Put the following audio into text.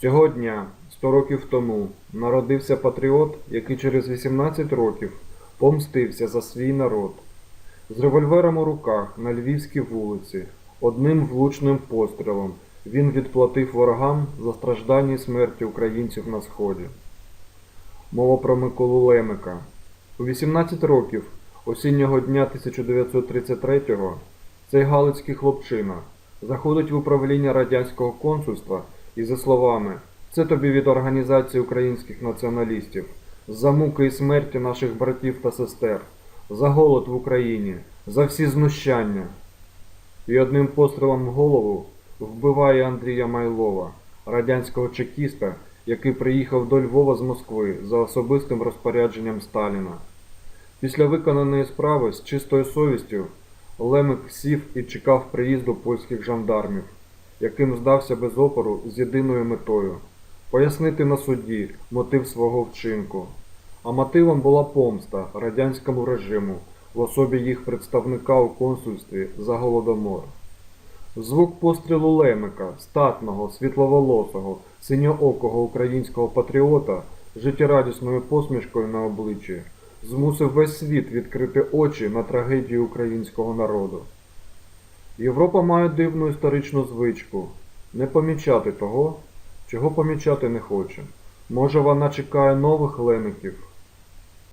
Цього дня, 100 років тому, народився патріот, який через 18 років помстився за свій народ. З револьвером у руках на львівській вулиці, одним влучним пострілом він відплатив ворогам за страждання і смерті українців на сході. Мова про Миколу Лемика. У 18 років осіннього дня 1933-го цей галицький хлопчина заходить в управління радянського консульства і за словами «Це тобі від Організації українських націоналістів, за муки і смерті наших братів та сестер, за голод в Україні, за всі знущання». І одним пострілом в голову вбиває Андрія Майлова, радянського чекіста, який приїхав до Львова з Москви за особистим розпорядженням Сталіна. Після виконаної справи з чистою совістю Лемик сів і чекав приїзду польських жандармів, яким здався без опору з єдиною метою пояснити на суді мотив свого вчинку. А мотивом була помста радянському режиму в особі їх представника у консульстві за голодомор. Звук пострілу Лемика, статного, світловолосого, синьоокого українського патріота, життєрадісною посмішкою на обличчі, змусив весь світ відкрити очі на трагедію українського народу. Європа має дивну історичну звичку не помічати того, чого помічати не хоче. Може, вона чекає нових лемиків,